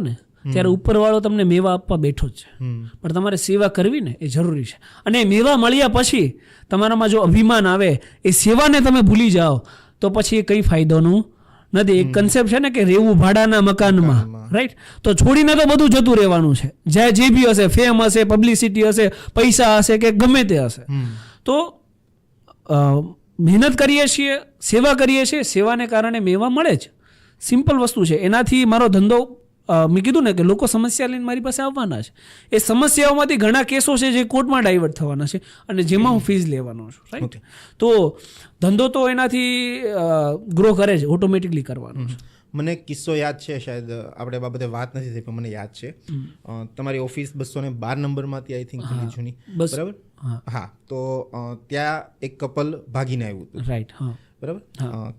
ને ત્યારે ઉપરવાળો તમને મેવા આપવા બેઠો જ છે. પણ તમારે સેવા કરવી ને એ જરૂરી છે. અને મેવા મળ્યા પછી તમારામાં જો અભિમાન આવે એ સેવાને તમે ભૂલી જાઓ તો પછી એ કંઈ ફાયદોનું નથી. એક કન્સેપ્ટ છે ને કે રહેવું ભાડાના મકાનમાં રાઈટ તો છોડીને તો બધું જતું રહેવાનું છે. જ્યાં જે બી હશે ફેમ હશે પબ્લિસિટી હશે પૈસા હશે કે ગમે તે હશે. તો મહેનત કરીએ છીએ સેવા કરીએ છીએ સેવાને કારણે મેવા મળે જ. સિમ્પલ વસ્તુ છે. એનાથી મારો ધંધો મેં કીધું ને કે લોકો સમસ્યા લઈને મારી પાસે આવવાના છે. એ સમસ્યાઓમાંથી ઘણા કેસો છે જે કોર્ટમાં ડાયવર્ટ થવાના છે અને જેમાં હું ફીઝ લેવાનો છું રાઈટ તો ધંધો તો એનાથી ગ્રો કરે છે ઓટોમેટિકલી કરવાનો છે. મને કિસ્સો યાદ છે શાયદ આપણે બાબતે વાત નથી થઈ પણ મને યાદ છે. તમારી ઓફિસ બસો ને બાર નંબરમાંથી આઈ થિંક જૂની. બરાબર? હા. તો ત્યાં એક કપલ ભાગીને આવ્યું હતું. રાઈટ હા. બરાબર?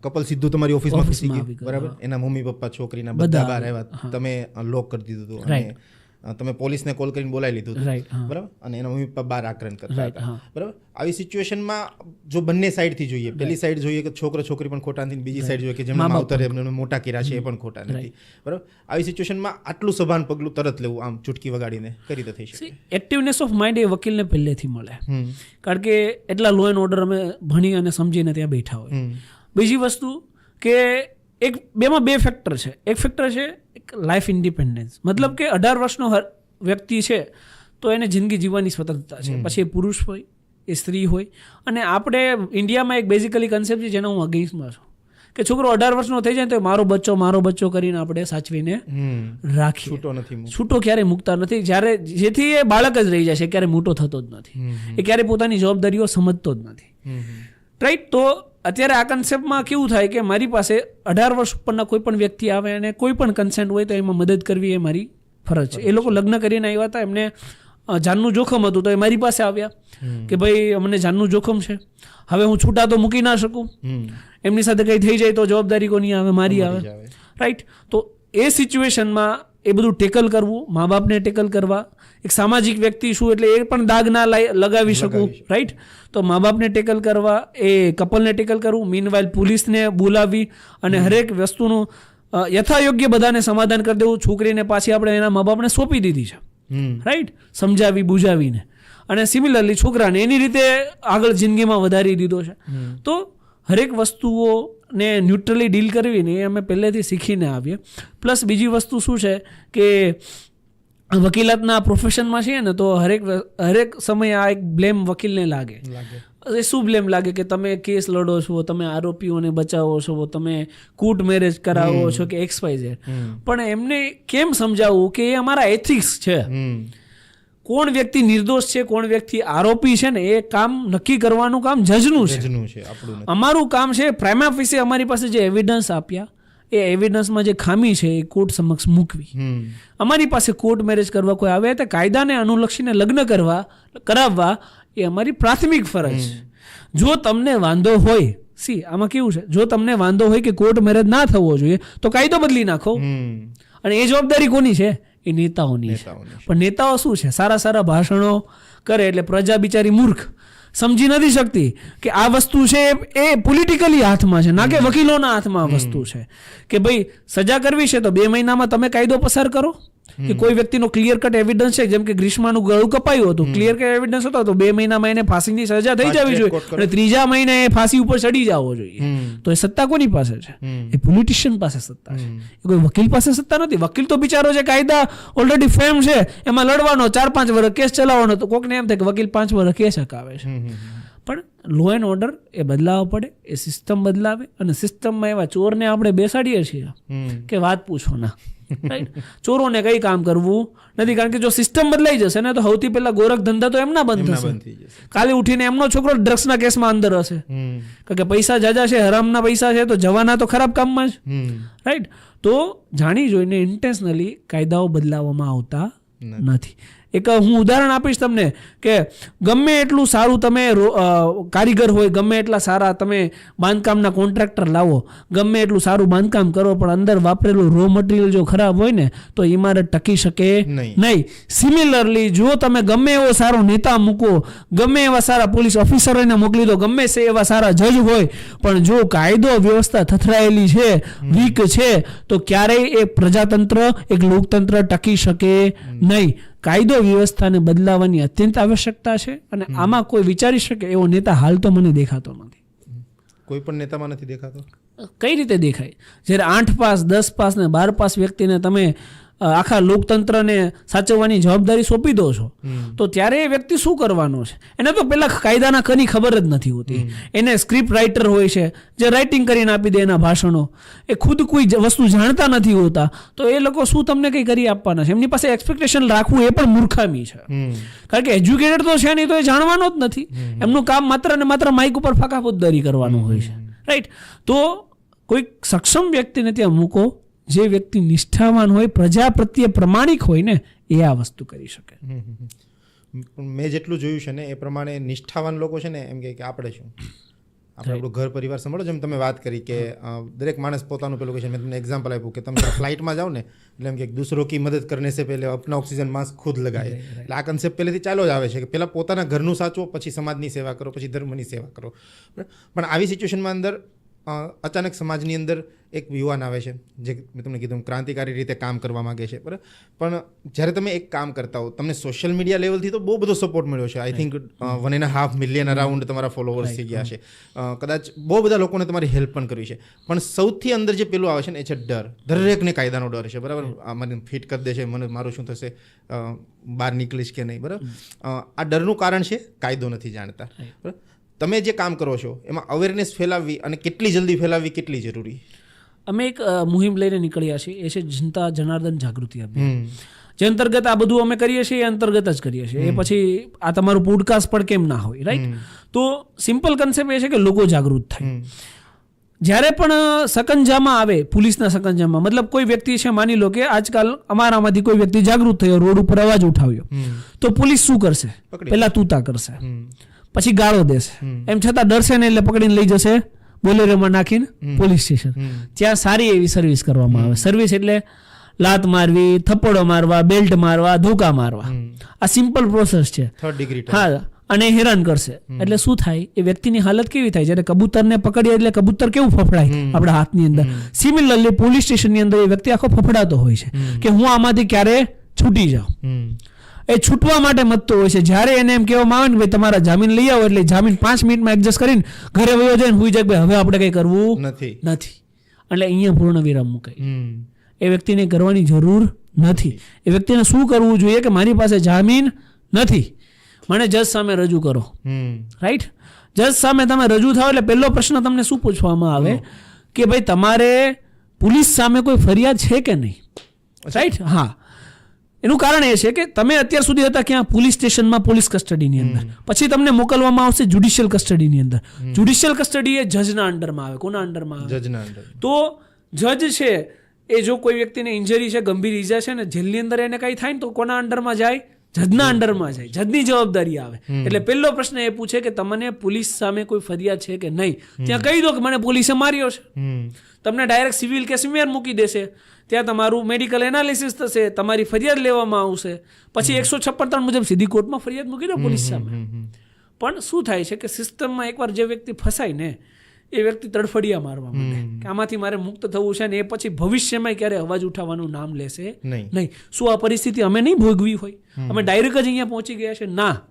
કપલ સીધું તમારી ઓફિસમાં ઘૂસી ગયું. બરાબર? એના મમ્મી પપ્પા છોકરીના બધા બહાર આવ્યા. તમે લોક કરી દીધું હતું. અને તમે પોલીસને કોલ કરીને બોલાવી લીધું હતું. બરાબર? અને એના મમ્મી પપ્પા બહાર આક્રમણ કરતા હતા. બરાબર? આવી સિચ્યુએશનમાં જો બંને સાઈડથી જોઈએ પહેલી સાઈડ જોઈએ કે છોકરો છોકરી પણ ખોટા નથી બીજી સાઈડ જોઈએ કે જેમના માવતર એમને મોટા કર્યા છે એ પણ ખોટા નથી. બરાબર? આવી સિચ્યુએશનમાં આટલું સભાન પગલું તરત લેવું આમ ચૂટકી વગાડીને કરી રીતે થઈ શકે? એક્ટિવનેસ ઓફ માઇન્ડ એ વકીલને પહેલેથી મળે. કારણ કે એટલા લો એન્ડ ઓર્ડર અમે ભણી અને સમજીને ત્યાં બેઠા હોય. બીજી વસ્તુ કે એક બેમાં બે ફેક્ટર છે. એક ફેક્ટર છે એક લાઈફ ઇન્ડિપેન્ડન્સ મતલબ કે અઢાર વર્ષનો વ્યક્તિ છે તો એને જિંદગી જીવવાની સ્વતંત્રતા છે. પછી એ પુરુષ હોય એ સ્ત્રી હોય. અને આપણે ઇન્ડિયામાં એક બેઝિકલી કન્સેપ્ટ છે જેનો હું અગેન્સ્ટમાં છું. કે છોકરો અઢાર વર્ષનો થઈ જાય તો એ મારો બચ્ચો મારો બચ્ચો કરીને આપણે સાચવીને રાખી છૂટો નથી છૂટો ક્યારેય મૂકતા નથી. જ્યારે જેથી એ બાળક જ રહી જાય છે ક્યારે મોટો થતો જ નથી. એ ક્યારેય પોતાની જવાબદારીઓ સમજતો જ નથી. રાઈટ તો અત્યારે આ કન્સેપ્ટમાં કેવું થાય કે મારી પાસે અઢાર વર્ષ ઉપરના કોઈ પણ વ્યક્તિ આવે અને કોઈ પણ કન્સેન્ટ હોય તો એમાં મદદ કરવી એ મારી ફરજ છે. એ લોકો લગ્ન કરીને આવ્યા હતા એમને જાનનું જોખમ હતું તો એ મારી પાસે આવ્યા કે ભાઈ અમને જાનનું જોખમ છે. હવે હું છૂટા તો મૂકી ના શકું. એમની સાથે કંઈ થઈ જાય તો જવાબદારી કોની આવે? મારી આવે. રાઈટ તો એ સિચ્યુએશનમાં એ બધું ટેકલ કરવું મા બાપને ટેકલ કરવા એક સામાજિક વ્યક્તિ શું એટલે એ પણ દાગ ના લગાવી શકું રાઈટ તો મા બાપને ટેકલ કરવા એ કપલને ટેકલ કરવું મીનવાઇલ પોલીસને બોલાવી અને હરેક વસ્તુનું યથાયોગ્ય બધાને સમાધાન કરી દેવું છોકરીને પાછી આપણે એના મા બાપને સોંપી દીધી છે. રાઈટ સમજાવી બુજાવીને. અને સિમિલરલી છોકરાને એની રીતે આગળ જિંદગીમાં વધારી દીધો છે. તો હરેક વસ્તુઓને ન્યુટ્રલી ડીલ કરવી ને એ અમે પહેલેથી શીખીને આવીએ. પ્લસ બીજી વસ્તુ શું છે કે વકીલાતના પ્રોફેશનમાં છીએ ને તો હરેક હરેક સમયે આ એક બ્લેમ વકીલને લાગે. એ શું બ્લેમ લાગે કે તમે કેસ લડો છો તમે આરોપીઓને બચાવો છો તમે કૂટ મેરેજ કરાવો છો કે એક્સ વાય ઝેડ પણ એમને કેમ સમજાવવું કે એ અમારા એથિક્સ છે? કોણ વ્યક્તિ નિર્દોષ છે કોણ વ્યક્તિ આરોપી છે ને એ કામ નક્કી કરવાનું કામ જજનું છે. અમારું કામ છે પ્રાઇમા ફીસે અમારી પાસે જે એવિડન્સ આપ્યા એ એવિડન્સમાં જે ખામી છે એ કોર્ટ સમક્ષ મૂકવી. અમારી પાસે કોર્ટ મેરેજ કરવા કોઈ આવે તો કાયદાને અનુલક્ષીને લગ્ન કરવા કરાવવા એ અમારી પ્રાથમિક ફરજ છે. જો તમને વાંધો હોય સી આમાં કેવું છે? જો તમને વાંધો હોય કે કોર્ટ મેરેજ ના થવો જોઈએ તો કાયદો બદલી નાખો. અને એ જવાબદારી કોની છે? એ નેતાઓની છે. પણ નેતાઓ શું છે? સારા સારા ભાષણો કરે એટલે પ્રજા બિચારી મૂર્ખ. સમજી નથી શકતી કે આ વસ્તુ છે એ પોલિટિકલી હાથમાં છે. ના કે વકીલોના હાથમાં વસ્તુ છે. કે ભાઈ સજા કરવી છે તો બે મહિનામાં તમે કાયદો પસાર કરો? કે કોઈ વ્યક્તિનો ક્લિયર કટ એવિડન્સ છે જેમ કે ગ્રીષ્માનું ગળું કપાયું હતું ક્લિયર કટ એવિડન્સ હતો તો બે મહિનામાં એને ફાંસીની સજા થઈ જવી જોઈએ. અને ત્રીજા મહિને એ ફાંસી ઉપર ચડી જવો જોઈએ. તો એ સત્તા કોની પાસે છે? એ પોલિટિશિયન પાસે સત્તા છે. એ કોઈ વકીલ પાસે સત્તા નથી? વકીલ તો બિચારો છે કાયદા ઓલરેડી ફેમ છે એમાં લડવાનો ચાર પાંચ વર્ષ કેસ ચલાવવાનો તો કોકને એમ થાય કે વકીલ પાંચ વર્ષ કેસ હકાવે છે. પણ લો એન્ડ ઓર્ડર એ બદલાવો પડે એ સિસ્ટમ બદલાવે અને સિસ્ટમમાં એવા ચોરને આપણે બેસાડીએ છીએ કે વાત પૂછો ના. રાઈટ ચોરોને કઈ કામ કરવું? નથી કારણ કે જો સિસ્ટમ બદલાઈ જશે ને તો સૌથી પહેલા ગોરખ ધંધા તો એમના બંધ થશે. કાલે ઉઠીને એમનો છોકરો ડ્રગ્સના કેસમાં અંદર હશે. કારણ કે પૈસા જાજા છે હરામના પૈસા છે તો જવાના તો ખરાબ કામમાં જ. રાઈટ તો જાણી જોઈને ઇન્ટેન્શનલી કાયદાઓ બદલાવવામાં આવતા નથી. એક હું ઉદાહરણ આપીશ તમને કે ગમે એટલું સારું તમે કારીગર હોય ગમે એટલા સારા તમે બાંધકામના કોન્ટ્રાક્ટર લાવો ગમે એટલું સારું બાંધકામ કરો પણ અંદર વાપરેલું રો મટીરિયલ જો ખરાબ હોય ને તો ઇમારત ટકી શકે નહીં. સિમિલરલી જો તમે ગમે એવો સારો નેતા મૂકો ગમે એવા સારા પોલીસ ઓફિસરોને મોકલી દો ગમે છે એવા સારા જજ હોય પણ જો કાયદો વ્યવસ્થા થથરાયેલી છે વીક છે તો ક્યારેય એ પ્રજાતંત્ર એક લોકતંત્ર ટકી શકે નહીં. કાયદો વ્યવસ્થાને બદલાવાની અત્યંત આવશ્યકતા છે અને આમાં કોઈ વિચારી શકે એવો નેતા હાલ તો મને દેખાતો નથી. કોઈ પણ નેતામાં નથી દેખાતો? કઈ રીતે દેખાય? જ્યારે આઠ પાસ દસ પાસ ને બાર પાસ વ્યક્તિને તમે આખા લોકતંત્રને સાચવવાની જવાબદારી સોંપી દો છો. તો ત્યારે એ વ્યક્તિ શું કરવાનો છે? એને તો પહેલાં કાયદાના કની ખબર જ નથી હોતી. એને સ્ક્રિપ્ટ રાઇટર હોય છે જે રાઇટિંગ કરીને આપી દે એના ભાષણો એ ખુદ કોઈ વસ્તુ જાણતા નથી હોતા તો એ લોકો શું તમને કંઈ કરી આપવાના છે? એમની પાસે એક્સપેક્ટેશન રાખવું એ પણ મૂર્ખામી છે. કારણ કે એજ્યુકેટેડ તો છે નહીં તો એ જાણવાનો જ નથી. એમનું કામ માત્ર ને માત્ર માઇક ઉપર ફાકાફોજદારી કરવાનું હોય છે. રાઈટ તો કોઈક સક્ષમ વ્યક્તિને ત્યાં મૂકો જે વ્યક્તિ નિષ્ઠાવાન હોય પ્રજા પ્રત્યે પ્રમાણિક હોય ને એ આ વસ્તુ કરી શકે. મેં જેટલું જોયું છે ને એ પ્રમાણે નિષ્ઠાવાન લોકો છે ને એમ કહે કે આપણે શું? આપણે આપણું ઘર પરિવાર સંભાળો. જેમ તમે વાત કરી કે દરેક માણસ પોતાનું પેલું કહે છે મેં તમને એક્ઝામ્પલ આપ્યું કે તમે ફ્લાઇટમાં જાઓ ને એટલે એમ કે દૂસરો કી મદદ કરને સે પહેલે અપના ઓક્સિજન માસ્ક ખુદ લગાવે એટલે આ કન્સેપ્ટ પહેલેથી ચાલો જ આવે છે કે પહેલાં પોતાના ઘરનું સાચવો પછી સમાજની સેવા કરો પછી ધર્મની સેવા કરો. પણ આવી સિચ્યુએશનમાં અંદર અચાનક સમાજની અંદર એક યુવાન આવે છે જે મેં તમને કીધું ક્રાંતિકારી રીતે કામ કરવા માંગે છે બરાબર? પણ જ્યારે તમે એક કામ કરતા હો તમને સોશિયલ મીડિયા લેવલથી તો બહુ બધો સપોર્ટ મળ્યો છે. I think one and half million around તમારા ફોલોવર્સ થઈ ગયા છે. કદાચ બહુ બધા લોકોને તમારી હેલ્પ પણ કરી છે. પણ સૌથી અંદર જે પેલું આવે છે ને એ છે ડર. દરેકને કાયદાનો ડર છે બરાબર? આ મને ફિટ કરી દેશે મને મારું શું થશે બહાર નીકળીશ કે નહીં બરાબર? આ ડરનું કારણ છે કાયદો નથી જાણતા. બરાબર? તમે જે કામ કરો છો એમાં અવેરનેસ ફેલાવવી અને કેટલી જલ્દી ફેલાવવી કેટલી જરૂરી? અમે એક મુહિમ લઈને નીકળ્યા છીએ એ છે જનતા જનાર્દન જાગૃતિ અભિયાન. જે અંતર્ગત આ બધું અમે કરીએ છીએ એ અંતર્ગત જ કરીએ છીએ. એ પછી આ તમારું પોડકાસ્ટ પણ કેમ ના હોય રાઈટ તો સિમ્પલ કન્સેપ્ટ એ છે કે લોકો જાગૃત થાય. જ્યારે પણ સકંજામાં આવે પોલીસના સકંજામાં મતલબ કોઈ વ્યક્તિ છે માની લો કે આજકાલ અમારામાંથી કોઈ વ્યક્તિ જાગૃત થયો રોડ ઉપર અવાજ ઉઠાવ્યો તો પોલીસ શું કરશે? પહેલા તૂતા કરશે. પછી ગાળો દેશે. એમ છતાં ડરશે ને એટલે પકડીને લઈ જશે બોલેરોમાં નાખીને પોલીસ સ્ટેશન. ત્યાં સારી એવી સર્વિસ કરવામાં આવે. સર્વિસ એટલે લાત મારવી થપ્પડો મારવા બેલ્ટ મારવા ધોકા મારવા. આ સિમ્પલ પ્રોસેસ છે. હા અને હેરાન કરશે. એટલે શું થાય? એ વ્યક્તિની હાલત કેવી થાય? જ્યારે કબૂતરને પકડીએ એટલે કબૂતર કેવું ફફડાય આપણા હાથની અંદર. સિમિલરલી પોલીસ સ્ટેશનની અંદર એ વ્યક્તિ આખો ફફડાતો હોય છે કે હું આમાંથી ક્યારે છૂટી જાઉં. એ છૂટવા માટે મતતો હોય છે. જ્યારે એને એમ કહેવામાં આવે ને ભાઈ તમારા જામીન લઈ આવો એટલે જામીન પાંચ મિનિટમાં એડજસ્ટ કરીને ઘરે વયો જાય ને હુઈ જાય ભાઈ હવે આપણે કંઈ કરવું નથી. નથી. એટલે અહીંયા પૂર્ણ વિરામ મુકાય. એ વ્યક્તિને કરવાની જરૂર નથી. એ વ્યક્તિને શું કરવું જોઈએ કે મારી પાસે જામીન નથી? મને જજ સામે રજૂ કરો. રાઈટ જજ સામે તમે રજૂ થાવ એટલે પહેલો પ્રશ્ન તમને શું પૂછવામાં આવે? કે ભાઈ તમારે પોલીસ સામે કોઈ ફરિયાદ છે કે નહીં? રાઈટ હા. એનું કારણ એ છે કે તમે અત્યાર સુધી હતા ક્યાં? પોલીસ સ્ટેશનમાં પોલીસ કસ્ટડીની અંદર. પછી તમને મોકલવામાં આવશે જ્યુડિશિયલ કસ્ટડીની અંદર. જ્યુડિશિયલ કસ્ટડી એ જજના અંડરમાં આવે. કોના અંડરમાં આવે? જજના અંડર તો જજ છે એ જો કોઈ વ્યક્તિને ઇન્જરી છે ગંભીર ઈજા છે ને જેલની અંદર એને કંઈ થાય ને તો કોના અંડરમાં જાય? જજના અંડરમાં જાય જજની જવાબદારી આવે. એટલે પહેલો પ્રશ્ન એ પૂછે કે તમને પોલીસ સામે કોઈ ફરિયાદ છે કે નહીં? ત્યાં કહી દો કે મને પોલીસે માર્યો છે. તમને ડાયરેક્ટ સિવિલ કે સિમિયર મૂકી દેશે. ત્યાં તમારું મેડિકલ એનાલિસિસ થશે તમારી ફરિયાદ લેવામાં આવશે. પછી એકસો છપ્પન ત્રણ મુજબ સીધી કોર્ટમાં ફરિયાદ મૂકી દો પોલીસ સામે. પણ શું થાય છે કે સિસ્ટમમાં એકવાર જે વ્યક્તિ ફસાય ને એ વ્યક્તિ તડફડિયા મારવા માંડે. કે આમાંથી મારે મુક્ત થવું છે ને એ પછી ભવિષ્યમાં ક્યારે અવાજ ઉઠાવવાનું નામ લેશે? નહીં. શું આ પરિસ્થિતિ અમે નહીં ભોગવી હોય? અમે ડાયરેક્ટ જ અહીંયા પહોંચી ગયા છે? ના.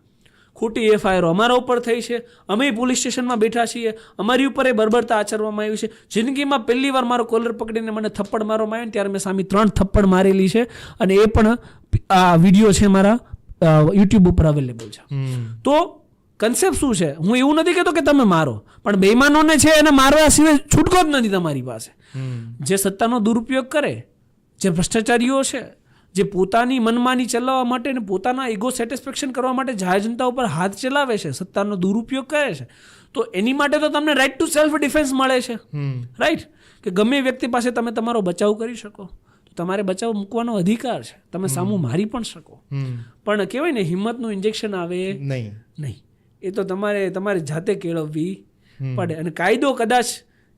ખોટી એફઆઈઆર અમારા ઉપર થઈ છે. અમે પોલીસ સ્ટેશનમાં બેઠા છીએ. અમારી ઉપર એ બર્બરતા આચરવામાં આવી છે. જિંદગીમાં પહેલી વાર મારો કોલર પકડીને મને થપ્પડ મારવામાં આવ્યો ને ત્યારે મેં સામે ત્રણ થપ્પડ મારેલી છે અને એ પણ આ વીડિયો છે મારા યુટ્યુબ ઉપર અવેલેબલ છે. તો કન્સેપ્ટ શું છે? હું એવું નથી કહેતો કે તમે મારો પણ બેઈમાનોને છે એને મારવા સિવાય છૂટકો જ નથી તમારી પાસે. જે સત્તાનો દુરુપયોગ કરે જે ભ્રષ્ટાચારીઓ છે જે પોતાની મનમાની ચલાવવા માટે અને પોતાના ઈગો સેટિસ્ફેક્શન કરવા માટે જાહેર જનતા ઉપર હાથ ચલાવે છે સત્તાનો દુરુપયોગ કરે છે તો એની માટે તો તમને રાઈટ ટુ સેલ્ફ ડિફેન્સ મળે છે. રાઈટ કે ગમે વ્યક્તિ પાસે તમે તમારો બચાવ કરી શકો. તો તમારે બચાવ મૂકવાનો અધિકાર છે. તમે સામું મારી પણ શકો. પણ કહેવાય ને હિંમતનું ઇન્જેક્શન આવે નહીં. નહીં. એ તો તમારે તમારે જાતે કેળવવી પડે. અને કાયદો કદાચ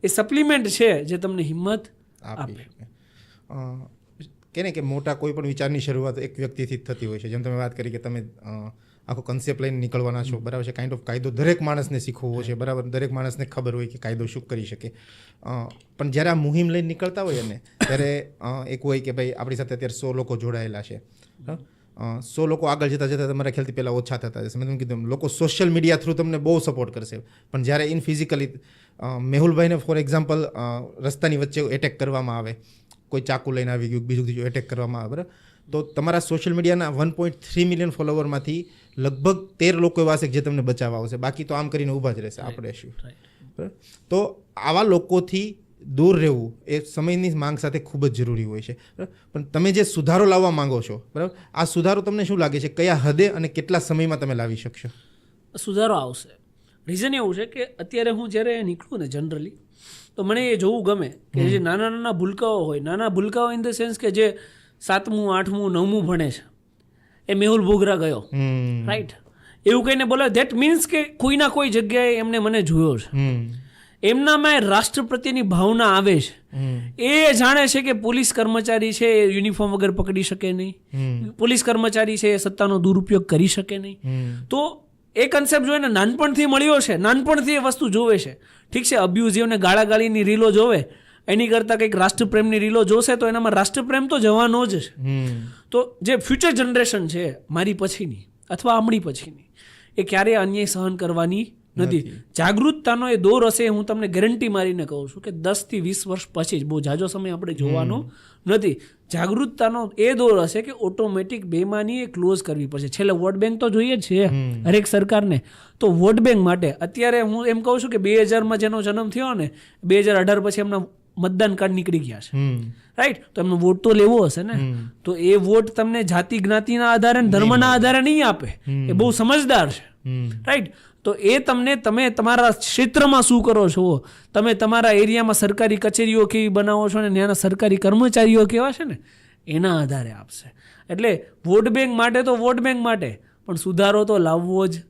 એ સપ્લિમેન્ટ છે જે તમને હિંમત આપે. કે કે મોટા કોઈ પણ વિચારની શરૂઆત એક વ્યક્તિથી જ થતી હોય છે. જેમ તમે વાત કરી કે તમે આખો કન્સેપ્ટ લઈને નીકળવાના છો બરાબર છે? કાઇન્ડ ઓફ કાયદો દરેક માણસને શીખવવો છે બરાબર? દરેક માણસને ખબર હોય કે કાયદો શું કરી શકે. પણ જ્યારે આ મુહિમ લઈને નીકળતા હોય ને ત્યારે એક હોય કે ભાઈ આપણી સાથે અત્યારે સો લોકો જોડાયેલા છે. સો લોકો આગળ જતા જતા તમારા ખ્યાલથી પહેલાં ઓછા થતા જશે. મેં તમને કીધું લોકો સોશિયલ મીડિયા થ્રુ તમને બહુ સપોર્ટ કરશે. પણ જ્યારે ઇન ફિઝિકલી મેહુલભાઈને ફોર એક્ઝામ્પલ રસ્તાની વચ્ચે એટેક કરવામાં આવે કોઈ ચાકુ લઈને આવી ગયું બીજું બીજું એટેક કરવામાં આવે બરાબર? તો તમારા સોશિયલ મીડિયાના વન પોઈન્ટ થ્રી મિલિયન ફોલોવરમાંથી લગભગ તેર લોકો એવા હશે જે તમને બચાવવા આવશે. બાકી તો આમ કરીને ઊભા જ રહેશે. આપણે શું? બરાબર? તો આવા લોકોથી દૂર રહેવું એ સમયની માંગ સાથે ખૂબ જ જરૂરી હોય છે. પણ તમે જે સુધારો લાવવા માંગો છો બરાબર? આ સુધારો તમને શું લાગે છે? કયા હદે અને કેટલા સમયમાં તમે લાવી શકશો? સુધારો આવશે. રીઝન એવું છે કે અત્યારે હું જ્યારે નીકળું ને જનરલી તો મને એ જોવું ગમે કે જે નાના નાના ભૂલકાઓ હોય નાના ભૂલકાઓ ઇન ધ સેન્સ કે જે સાતમું આઠમું નવમું ભણે છે. એ મેહુલ બોગરા ગયો. રાઈટ એવું કહીને બોલે ધેટ મીન્સ કે કોઈના કોઈ જગ્યાએ એમને મને જોયો છે. એમનામાં રાષ્ટ્ર પ્રત્યેની ભાવના આવે છે. એ જાણે છે કે પોલીસ કર્મચારી છે યુનિફોર્મ વગર પકડી શકે નહીં. પોલીસ કર્મચારી છે સત્તાનો દુરુપયોગ કરી શકે નહીં. તો એ કન્સેપ્ટ જોઈને નાનપણથી મળ્યો છે. નાનપણથી એ વસ્તુ જોવે છે. ઠીક છે અબ્યુઝિવ ગાળા ગાળાગાળીની રીલો જોવે. એની કરતાં કંઈક રાષ્ટ્રપ્રેમની રીલો જોશે તો એનામાં રાષ્ટ્રપ્રેમ તો જવાનો જ છે. તો જે ફ્યુચર જનરેશન છે મારી પછીની અથવા આમણી પછીની એ ક્યારેય અન્યાય સહન કરવાની નથી. જાગૃતતાનો એ દોર હશે હું તમને ગેરંટી મારીને કહું છું કે દસથી વીસ વર્ષ પછી જ બહુ જાજો સમય આપણે જોવાનો નથી. જાગૃતતાનો એ દોર હશે કે ઓટોમેટિક બેમાની એ ક્લોઝ કરવી પડશે. છેલ્લે વોટ બેંક તો જોઈએ જ છે હરેક સરકારને. તો વોટ બેંક માટે અત્યારે હું એમ કહું છું કે બે હજારમાં જેનો જન્મ થયો ને બે હજાર અઢાર પછી એમના મતદાન કાર્ડ નીકળી ગયા છે. રાઈટ તો એમનો વોટ તો લેવો હશે ને. તો એ વોટ તમને જાતિ જ્ઞાતિના આધારે ધર્મના આધારે નહીં આપે. એ બહુ સમજદાર છે. રાઈટ તો એ તમને તમે તમારા ક્ષેત્રમાં શું કરો છો? તમે તમારા એરિયામાં સરકારી કચેરીઓ કેવી બનાવો છો ને ત્યાંના સરકારી કર્મચારીઓ કેવા છે ને? એના આધારે આપશે. એટલે વોટ બેંક માટે તો વોટ બેંક માટે પણ સુધારો તો લાવવો જ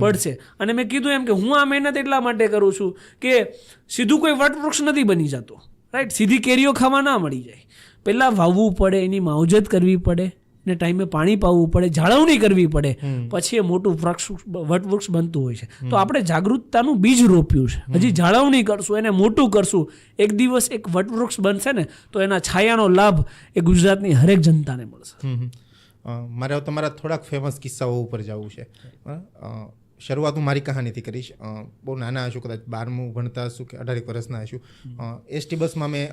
પડશે. અને મેં કીધું એમ કે હું આ મહેનત એટલા માટે કરું છું કે સીધું કોઈ વટવૃક્ષ નથી બની જતો. રાઈટ સીધી કેરીઓ ખાવા ના મળી જાય. પહેલાં વાવવું પડે એની માવજત કરવી પડે. ને ટાઈમે પાણી પાવવું પડે જાળવણી કરવી પડે. પછી એ મોટું વૃક્ષ વટવૃક્ષ બનતું હોય છે. તો આપણે જાગૃતતાનું બીજ રોપ્યું છે. હજી જાળવણી કરશું એને મોટું કરશું. એક દિવસ એક વટવૃક્ષ બનશે ને તો એના છાયાનો લાભ એ ગુજરાતની હરેક જનતાને મળશે. મારે તમારા થોડાક ફેમસ કિસ્સાઓ ઉપર જવું છે. શરૂઆત હું મારી કહાનીથી કરીશ. બહુ નાના હશું કદાચ બારમું ભણતા હશું કે અઢારેક વર્ષના હશું. એસટી બસમાં મેં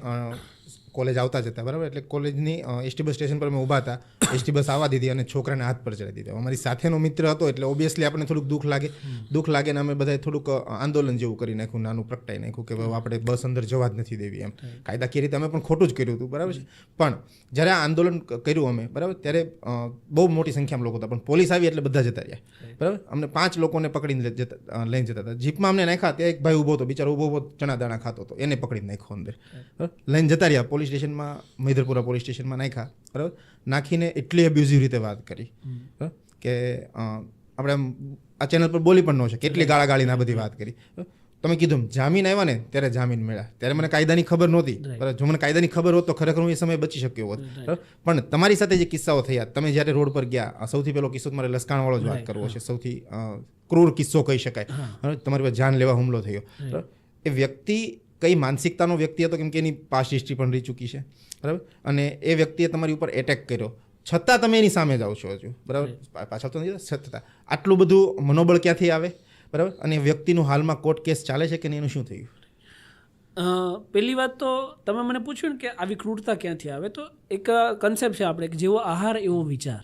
કોલેજ આવતા જતા બરાબર? એટલે કોલેજની એસટી બસ સ્ટેશન પર મેં ઊભા હતા. એસટી બસ આવવા દીધી અને છોકરાને હાથ પર ચડાવી દીધા. અમારી સાથેનો મિત્ર હતો એટલે ઓબ્વિયસલી આપણને થોડુંક દુઃખ લાગે. દુઃખ લાગે ને અમે બધાએ થોડુંક આંદોલન જેવું કરી નાખ્યું નાનું પ્રગટાઈ નાખ્યું કે હવે આપણે બસ અંદર જવા જ નથી દેવી એમ. કાયદાકીય રીતે અમે પણ ખોટું જ કર્યું હતું બરાબર છે? પણ જ્યારે આ આંદોલન કર્યું અમે બરાબર? ત્યારે બહુ મોટી સંખ્યામાં લોકો હતા પણ પોલીસ આવી એટલે બધા જતા રહ્યા. બરાબર? અમને પાંચ લોકોને પકડીને લઈ જતા લઈને જતા હતા. જીપમાં અમને નાખ્યા ત્યાં એક ભાઈ ઊભો હતો બિચારો ઊભો ઊભો ચણા દાણા ખાતો હતો એને પકડીને નાખ્યો અંદર. લઈને જતા રહ્યા પોલીસ સ્ટેશનમાં મૈદરપુરા પોલીસ સ્ટેશનમાં નાખ્યા બરાબર? નાખીને એટલી અબ્યુઝિવ રીતે વાત કરી? કે આપણે આમ આ ચેનલ પર બોલી પણ ન છે કેટલી ગાળા ગાળીને આ બધી વાત કરી. તમે કીધું જામીન આવ્યા ને ત્યારે જામીન મળ્યા. ત્યારે મને કાયદાની ખબર નહોતી. બરાબર? જો મને કાયદાની ખબર હોત તો ખરેખર હું એ સમયે બચી શક્યો હોત. પણ તમારી સાથે જે કિસ્સાઓ થયા તમે જ્યારે રોડ પર ગયા સૌથી પહેલો કિસ્સો તમારે લસકાણવાળો જ વાત કરવો છે. સૌથી ક્રૂર કિસ્સો કહી શકાય. તમારી પર જાન લેવા હુમલો થયો. એ વ્યક્તિ કઈ માનસિકતાનો વ્યક્તિ હતો કેમ કે એની પાસ્ટ હિસ્ટ્રી પણ રહી ચૂકી છે બરાબર? અને એ વ્યક્તિએ તમારી ઉપર એટેક કર્યો. છતાં તમે એની સામે જાઓ છો હજુ બરાબર? પાછળ તો નથી છતાં. આટલું બધું મનોબળ ક્યાંથી આવે બરાબર? અને વ્યક્તિનું હાલમાં કોર્ટ કેસ ચાલે છે કે નહીં એનું શું થયું? પહેલી વાત તો તમે મને પૂછ્યું ને કે આવી ક્રૂરતા ક્યાંથી આવે તો એક કન્સેપ્ટ છે આપણે કે જેવો આહાર એવો વિચાર.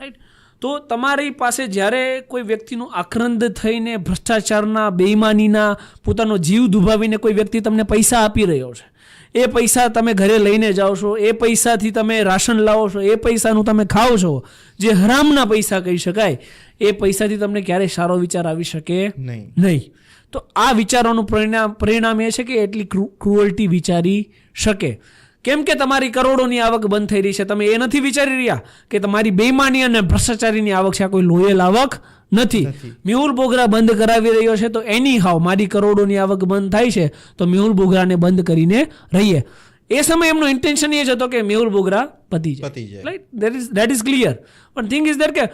રાઈટ તો તમારી પાસે જ્યારે કોઈ વ્યક્તિનું આક્રંદ થઈને ભ્રષ્ટાચારના બેઈમાનીના પોતાનો જીવ દુભાવીને કોઈ વ્યક્તિ તમને પૈસા આપી રહ્યો છે એ પૈસા તમે ઘરે લઈને જાઓ છો એ પૈસાથી તમે રાશન લાવો છો એ પૈસાનું તમે ખાઓ છો જે હરામના પૈસા કહી શકાય એ પૈસાથી તમને ક્યારેય સારો વિચાર આવી શકે નહીં. નહીં. તો આ વિચારોનું પરિણામ પરિણામ એ છે કે એટલી ક્રુઅલ્ટી વિચારી શકે. કેમ કે તમારી કરોડોની આવક બંધ થઈ રહી છે? તમે એ નથી વિચારી રહ્યા કે તમારી બેઈમાની અને ભ્રષ્ટાચારીની આવક છે? આ કોઈ લોયલ આવક નથી. મેહુલ બોગરા બંધ કરાવી રહ્યો છે તો એની હાવ મારી કરોડોની આવક બંધ થાય છે તો મેહુલ બોગરાને બંધ કરીને રહીએ. એ સમયે એમનો ઇન્ટેન્શન એ જ હતો કે મેહુલ બોગરા પતી જાય. Right that is that is clear પણ થિંગ ઇઝ દેટ કે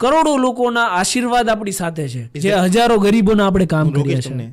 કરોડો લોકોના આશીર્વાદ આપણી સાથે છે જે હજારો ગરીબોના આપણે કામ કરીએ છીએ